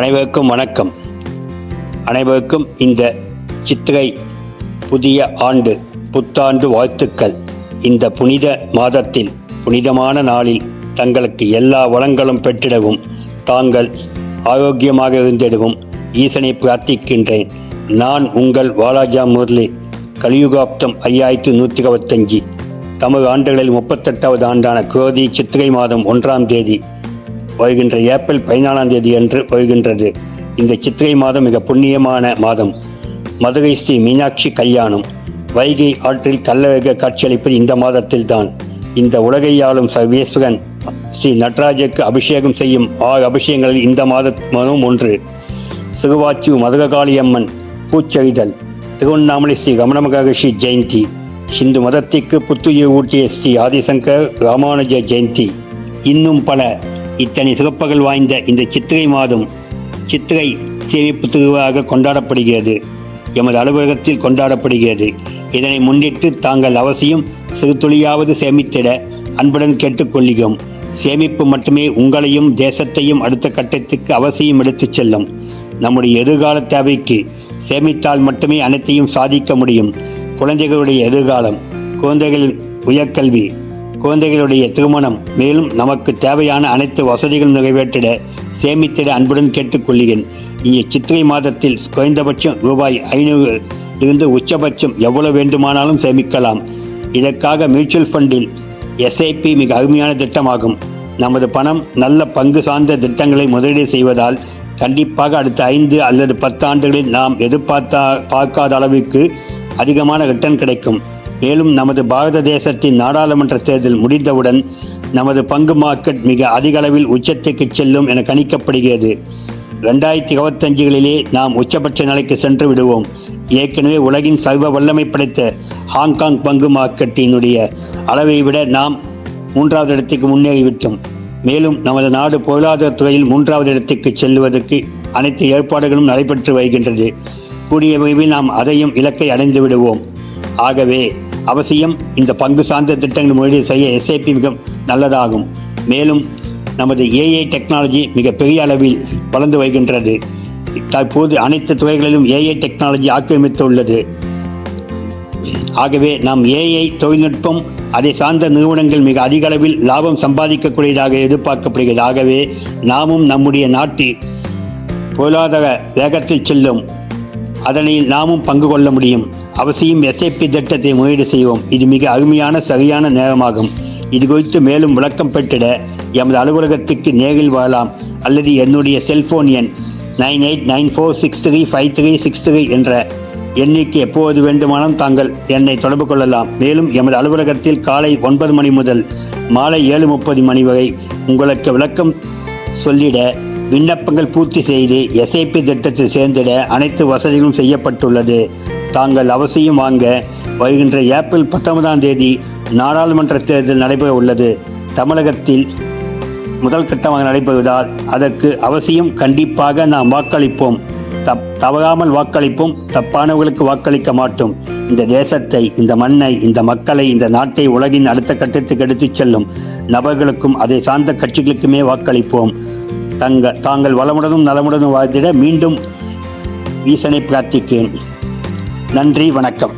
அனைவருக்கும் வணக்கம். அனைவருக்கும் இந்த சித்திரை புதிய ஆண்டு புத்தாண்டு வாழ்த்துக்கள். இந்த புனித மாதத்தில் புனிதமான நாளில் தங்களுக்கு எல்லா வளங்களும் பெற்றிடவும் தாங்கள் ஆரோக்கியமாக இருந்திடவும் ஈசனை பிரார்த்திக்கின்றேன். நான் உங்கள் வாலாஜா முரளி கலியுகாப்தம் ஐயாயிரத்தி நூற்றி இருபத்தஞ்சி. தமிழ் ஆண்டுகளில் முப்பத்தெட்டாவது ஆண்டான குரோதி சித்திரை மாதம் ஒன்றாம் தேதி வருகின்ற ஏப்ரல் பதினாலாம் தேதி அன்று வருகின்றது இந்த சித்திரை மாதம் மிக புண்ணியமான மாதம். மதுரை ஸ்ரீ மீனாட்சி கல்யாணம். வைகை ஆற்றில் கள்ளழக காட்சியளிப்பது இந்த மாதத்தில்தான். இந்த உலகை ஆளும் சர்வேஸ்வரன் ஸ்ரீ நடராஜருக்கு அபிஷேகம் செய்யும் ஆறு அபிஷேகங்களில் இந்த மாதமும் ஒன்று. சிறுவாச்சு மதுரகாளியம்மன் பூச்செறிதல். திருவண்ணாமலை ஸ்ரீ ரமண மகரிஷி ஜெயந்தி. சிந்து மதத்திற்கு புத்துயிர் ஊட்டிய ஸ்ரீ ஆதிசங்கர் ராமானுஜ ஜெயந்தி. இன்னும் பல இத்தனை சிறப்புகள் வாய்ந்த இந்த சித்திரை மாதம் சித்திரை சேமிப்பு திருவிழாக கொண்டாடப்படுகிறது. எமது அலுவலகத்தில் கொண்டாடப்படுகிறது. இதனை முன்னிட்டு தாங்கள் அவசியம் சிறு துளியாவது சேமித்திட அன்புடன் கேட்டுக்கொள்கிறோம் சேமிப்பு மட்டுமே உங்களையும் தேசத்தையும் அடுத்த கட்டத்துக்கு அவசியம் எடுத்துச் செல்லும். நம்முடைய எதிர்கால தேவைக்கு சேமித்தால் மட்டுமே அனைத்தையும் சாதிக்க முடியும். குழந்தைகளுடைய எதிர்காலம் குழந்தைகளின் உயர்கல்வி குழந்தைகளுடைய திருமணம் மேலும் நமக்கு தேவையான அனைத்து வசதிகளும் நிறைவேற்றிட சேமித்திட அன்புடன் கேட்டுக்கொள்கிறேன். இங்கே சித்திரை மாதத்தில் குறைந்தபட்சம் ரூபாய் ஐநூறு இருந்து உச்சபட்சம் எவ்வளவு வேண்டுமானாலும் சேமிக்கலாம். இதற்காக மியூச்சுவல் ஃபண்டில் எஸ்ஐபி மிக அருமையான திட்டமாகும். நமது பணம் நல்ல பங்கு சார்ந்த திட்டங்களை முதலீடு செய்வதால் கண்டிப்பாக அடுத்த ஐந்து அல்லது பத்து ஆண்டுகளில் நாம் எதிர்பார்த்தா பார்க்காத அளவுக்கு அதிகமான ரிட்டர்ன் கிடைக்கும். மேலும் நமது பாரத தேசத்தின் நாடாளுமன்ற தேர்தல் முடிந்தவுடன் நமது பங்கு மார்க்கெட் மிக அதிக அளவில் உச்சத்துக்கு செல்லும் என கணிக்கப்படுகிறது. ரெண்டாயிரத்தி இருபத்தஞ்சுகளிலே நாம் உச்சபட்ச நிலைக்கு சென்று விடுவோம். ஏற்கனவே உலகின் சர்வ வல்லமை படைத்த ஹாங்காங் பங்கு மார்க்கெட்டினுடைய அளவை விட நாம் மூன்றாவது இடத்துக்கு முன்னேறிவிட்டோம் மேலும் நமது நாடு பொருளாதார துறையில் மூன்றாவது இடத்துக்கு செல்வதற்கு அனைத்து ஏற்பாடுகளும் நடைபெற்று வருகின்றது. கூடிய விரைவில் நாம் அதையும் இலக்கை அடைந்து விடுவோம். ஆகவே அவசியம் இந்த பங்கு சார்ந்த திட்டங்கள் முதலீடு செய்ய எஸ்ஐபி மிக நல்லதாகும். மேலும் நமது ஏஐ டெக்னாலஜி மிக பெரிய அளவில் வளர்ந்து வருகின்றது. தற்போது அனைத்து துறைகளிலும் ஏஐ டெக்னாலஜி ஆக்கிரமித்துள்ளது. ஆகவே நாம் ஏஐ தொழில்நுட்பம் அதை சார்ந்த நிறுவனங்கள் மிக அதிக அளவில் லாபம் சம்பாதிக்கக்கூடியதாக எதிர்பார்க்கப்படுகிறது. ஆகவே நாமும் நம்முடைய நாட்டு பொருளாதார வேகத்தில் செல்லும். அதனை நாமும் பங்கு கொள்ள முடியும். அவசியம் எஸ்ஐபி திட்டத்தை முறையீடு செய்வோம். இது மிக அருமையான சரியான நேரமாகும். இது குறித்து மேலும் விளக்கம் பெற்றிட எமது அலுவலகத்துக்கு நேரில் வரலாம். அல்லது என்னுடைய செல்போன் எண் nine eight nine four six three five three six three என்ற எண்ணிக்கு எப்போது வேண்டுமானாலும் தாங்கள் என்னை தொடர்பு கொள்ளலாம். மேலும் எமது அலுவலகத்தில் காலை ஒன்பது மணி முதல் மாலை ஏழு முப்பது மணி வரை உங்களுக்கு விளக்கம் சொல்லிட விண்ணப்பங்கள் பூர்த்தி செய்து எஸ்ஐபி திட்டத்தில் சேர்ந்திட அனைத்து வசதிகளும் செய்யப்பட்டுள்ளது. தாங்கள் அவசியம் வாங்க வருகின்ற ஏப்ரல் பத்தொன்பதாம் தேதி நாடாளுமன்ற தேர்தல் நடைபெற உள்ளது. தமிழகத்தில் முதல் கட்டமாக நடைபெறுவதால் அதற்கு அவசியம் கண்டிப்பாக நாம் வாக்களிப்போம். தப் தவறாமல் வாக்களிப்போம் தப்பானவர்களுக்கு வாக்களிக்க மாட்டோம். இந்த தேசத்தை இந்த மண்ணை இந்த மக்களை இந்த நாட்டை உலகின் அடுத்த கட்டத்துக்கு எடுத்துச் செல்லும் நபர்களுக்கும் அதை சார்ந்த கட்சிகளுக்குமே வாக்களிப்போம். தங்க தாங்கள் வளமுடனும் நலமுடனும் வாழ்ந்திட மீண்டும் ஈசனை பிரார்த்திக்கிறேன். நன்றி வணக்கம்.